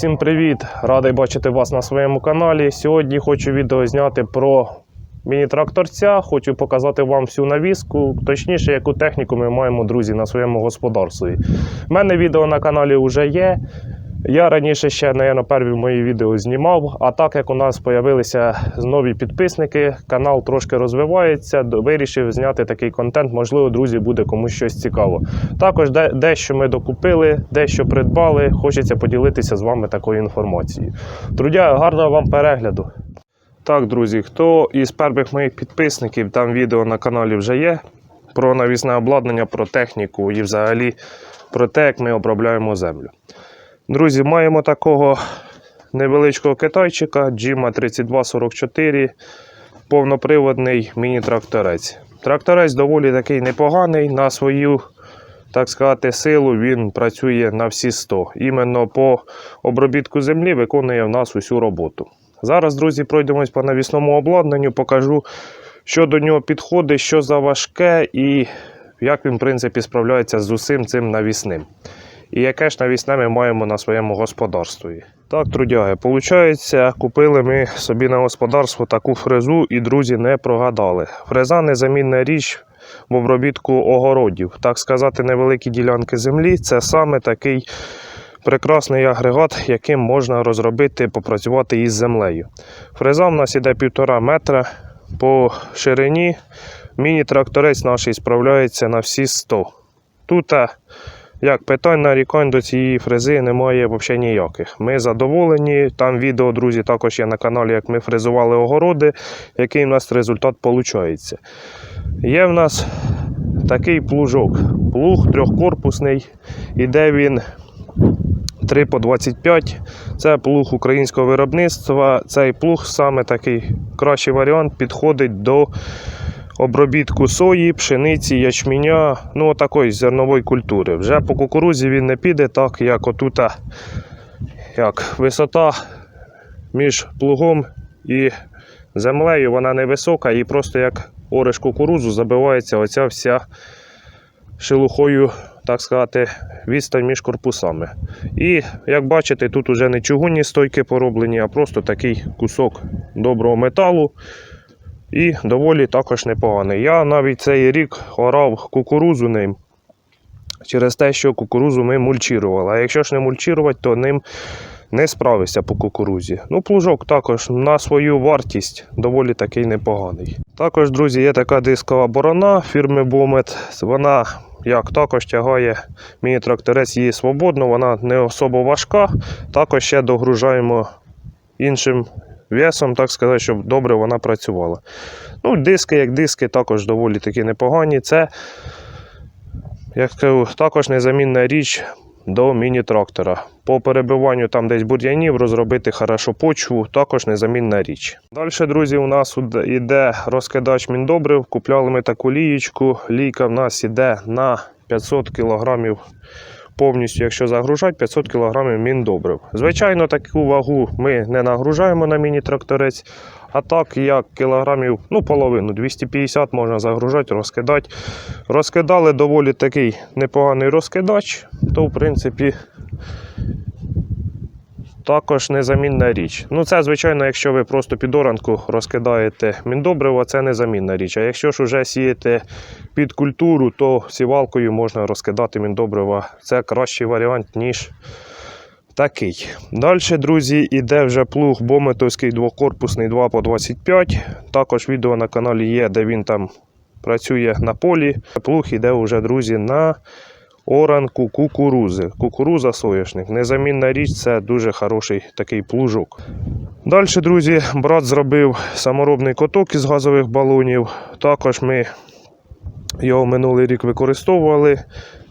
Всім привіт! Радий бачити вас на своєму каналі. Сьогодні хочу відео зняти про міні-тракторця. Хочу показати вам всю навіску, точніше, яку техніку ми маємо, друзі, на своєму господарстві. У мене відео на каналі вже є. Я раніше ще, напевно, перві мої відео знімав. А так як у нас з'явилися нові підписники, канал трошки розвивається, вирішив зняти такий контент. Можливо, друзі, буде комусь щось цікаво. Також де- дещо ми докупили, дещо придбали. Хочеться поділитися з вами такою інформацією. Трудя, гарного вам перегляду. Так, друзі, хто із перших моїх підписників, там відео на каналі вже є про навісне обладнання, про техніку і взагалі про те, як ми обробляємо землю. Друзі, маємо такого невеличкого китайчика Джима 3244, повноприводний міні-тракторець. Тракторець доволі такий непоганий. На свою, так сказати, силу він працює на всі 100. Іменно по обробітку землі виконує в нас усю роботу. Зараз, друзі, пройдемось по навісному обладнанню, покажу, що до нього підходить, що за важке і як він, в принципі, справляється з усім цим навісним. І яке ж навісне ми маємо на своєму господарстві. Так, трудяги, получається, купили ми собі на господарство таку фрезу і друзі не прогадали. Фреза незамінна річ в обробітку огородів. Так сказати, невеликі ділянки землі це саме такий прекрасний агрегат, яким можна розробити, попрацювати із землею. Фреза в нас іде півтора метра по ширині. Міні-тракторець наш справляється на всі 100. Тут як питань нарікань до цієї фрези немає взагалі ніяких. Ми задоволені. Там відео, друзі, також є на каналі, як ми фрезували огороди, який у нас результат виходить. Є в нас такий плужок. Плуг трьохкорпусний. Іде він 3 по 25. Це плуг українського виробництва. Цей плуг саме такий кращий варіант підходить до обробітку сої, пшениці, ячменя, ну такої зернової культури. Вже по кукурузі він не піде, так як отута як висота між плугом і землею, вона невисока, і просто як ореш кукурузу забивається оця вся шелухою, так сказати, відстань між корпусами. І як бачите, тут уже не чугунні стойки пороблені, а просто такий кусок доброго металу. І доволі також непоганий. Я навіть цей рік орав кукурузу ним через те, що кукурузу ми мульчірували. А якщо ж не мульчірувати, то ним не справишся по кукурузі. Ну, плужок також на свою вартість доволі такий непоганий. Також, друзі, є така дискова борона фірми Бомет. Вона як також тягає міні-тракторець її свободно, вона не особо важка. Також ще догружаємо іншим весом, так сказати, щоб добре вона працювала. Ну, диски, як диски, також доволі такі непогані. Це, як кажу, також незамінна річ до міні-трактора. По перебиванню там десь бур'янів розробити хорошо почву, також незамінна річ. Далі, друзі, у нас йде розкидач міндобрив. Купляли ми таку лієчку. Лійка в нас йде на 500 кг повністю, якщо загружати, 500 кг міндобрив. Звичайно, таку вагу ми не нагружаємо на міні-тракторець, а так як кілограмів, ну половину, 250 можна загружати, розкидати. Розкидали доволі такий непоганий розкидач, то в принципі також незамінна річ. Ну, це, звичайно, якщо ви просто під оранку розкидаєте міндобриво, це незамінна річ. А якщо ж вже сієте під культуру, то сівалкою можна розкидати міндобриво. Це кращий варіант, ніж такий. Далі, друзі, іде вже плуг Бометовський двокорпусний 2 по 25. Також відео на каналі є, де він там працює на полі. Плуг іде вже, друзі, на оранку кукурузи. Кукуруза соняшник. Незамінна річ це дуже хороший такий плужок. Далі, друзі, брат зробив саморобний коток із газових балонів. Також ми його минулий рік використовували.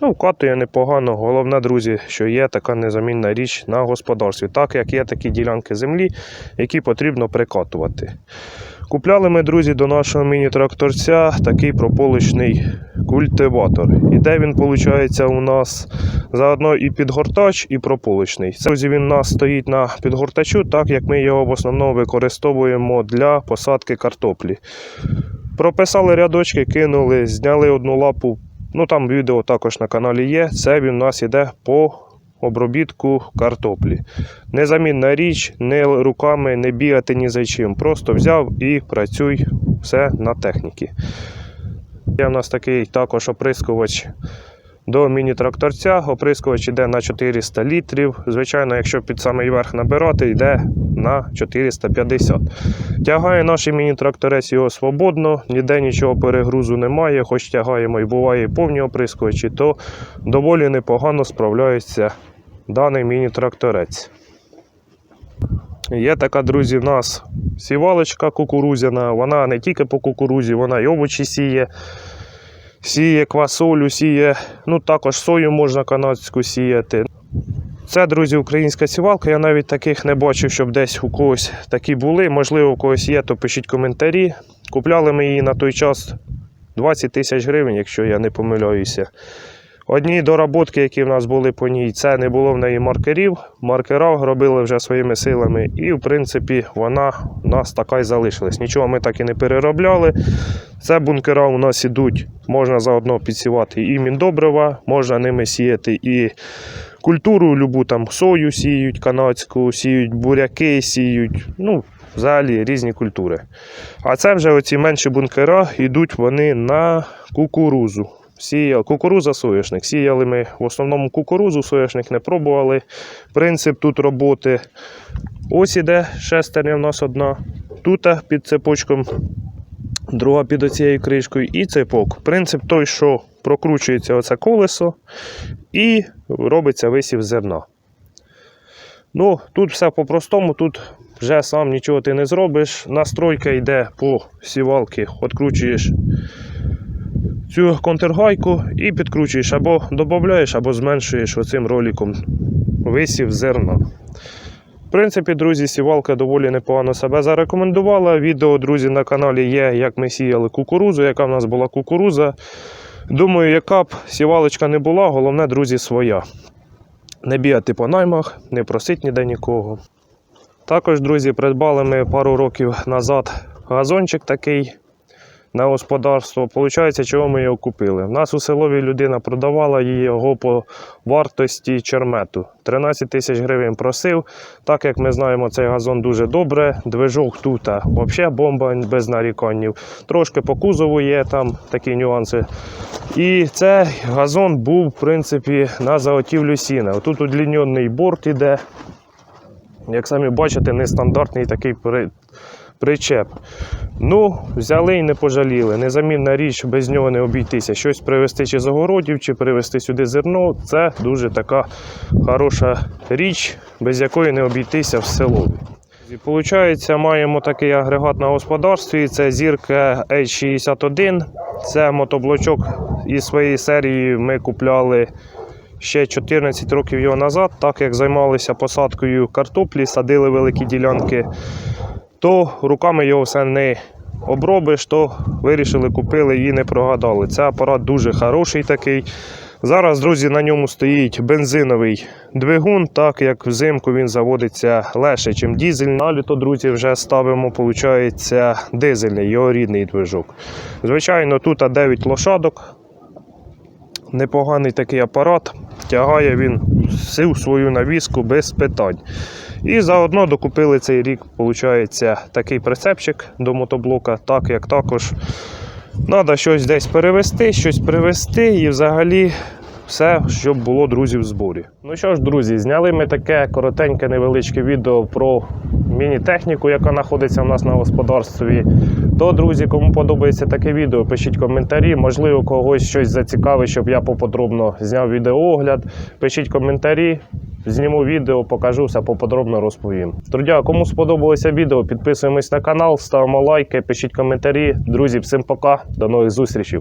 Ну, вкатує непогано. Головне, друзі, що є така незамінна річ на господарстві, так як є такі ділянки землі, які потрібно прикатувати. Купляли ми, друзі, до нашого міні-тракторця такий прополочний культиватор. І де він, виходить, у нас заодно і підгортач, і прополочний. Це, друзі, він у нас стоїть на підгортачу, так як ми його в основному використовуємо для посадки картоплі. Прописали рядочки, кинули, зняли одну лапу. Ну там відео також на каналі є. Це він у нас іде по обробітку картоплі. Незамінна річ, не руками, не бігати ні за чим. Просто взяв і працюй все на техніці. Є в нас такий також оприскувач до міні-тракторця. Оприскувач йде на 400 літрів. Звичайно, якщо під самий верх набирати, йде на 450. Тягає наш міні-тракторець його свободно, ніде нічого перегрузу немає, хоч тягаємо і буває повні оприскувачі, то доволі непогано справляється даний міні-тракторець. Є така, друзі, в нас сівалочка кукурузяна. Вона не тільки по кукурузі, вона й овочі сіє. Сіє квасолю, сіє, ну також сою можна канадську сіяти. Це, друзі, українська сівалка. Я навіть таких не бачив, щоб десь у когось такі були. Можливо, у когось є, то пишіть коментарі. Купляли ми її на той час 20 тисяч гривень, якщо я не помиляюся. Одні доработки, які в нас були по ній, це не було в неї маркерів. Маркера робили вже своїми силами, і, в принципі, вона у нас така й залишилась. Нічого ми так і не переробляли. Це бункера у нас ідуть, можна заодно підсівати і міндобрива, можна ними сіяти і культуру, любу там сою сіють, канадську, сіють буряки, сіють. Ну, взагалі різні культури. А це вже оці менші бункера йдуть вони на кукурузу. Сіяли кукуруза соняшник. Сіяли ми в основному кукурузу, соняшник не пробували. Принцип тут роботи. Ось іде шестерня в нас одна. Тут під цепочком, друга під оцією кришкою і цепок. Принцип той, що прокручується оце колесо і робиться висів зерна. Ну, тут все по-простому, тут вже сам нічого ти не зробиш. Настройка йде по сівалки, відкручуєш цю контргайку і підкручуєш або додаєш, або зменшуєш оцим роликом висів зерна. В принципі, друзі, сівалка доволі непогано себе зарекомендувала. Відео, друзі, на каналі є, як ми сіяли кукурузу, яка в нас була кукуруза. Думаю, яка б сівалочка не була, головне, друзі, своя. Не бігати по наймах, не просить ніде нікого. Також, друзі, придбали ми пару років назад газончик такий на господарство. Получається, чого ми його купили. У нас у селові людина продавала її його по вартості чермету. 13 тисяч гривень просив. Так як ми знаємо, цей газон дуже добре. Движок тут взагалі бомба без наріканнів. Трошки по кузову є там такі нюанси. І цей газон був, в принципі, на заготівлю сіна. Тут удлінений борт іде. Як самі бачите, нестандартний такий причеп. Ну, взяли і не пожаліли. Незамінна річ, без нього не обійтися. Щось привезти чи з огородів, чи привезти сюди зерно це дуже така хороша річ, без якої не обійтися в село. І Получається, маємо такий агрегат на господарстві. Це зірка H61. Це мотоблочок із своєї серії ми купляли ще 14 років його назад, так як займалися посадкою картоплі, садили великі ділянки то руками його все не обробиш, то вирішили, купили і не прогадали. Це апарат дуже хороший такий. Зараз, друзі, на ньому стоїть бензиновий двигун, так як взимку він заводиться легше, ніж дизель. На літо, друзі, вже ставимо, виходить, дизельний, його рідний движок. Звичайно, тут 9 лошадок. Непоганий такий апарат. Тягає він всю свою навіску без питань. І заодно докупили цей рік, виходить, такий прицепчик до мотоблока, так як також треба щось десь перевезти, щось привезти і взагалі все, щоб було друзі в зборі. Ну що ж, друзі, зняли ми таке коротеньке невеличке відео про міні-техніку, яка знаходиться в нас на господарстві. То, друзі, кому подобається таке відео, пишіть коментарі. Можливо, когось щось зацікавить, щоб я поподробно зняв відеоогляд. Пишіть коментарі. Зніму відео, покажу все поподробно розповім. Друзі, кому сподобалося відео, підписуємось на канал, ставимо лайки, пишіть коментарі. Друзі, всім пока, до нових зустрічей.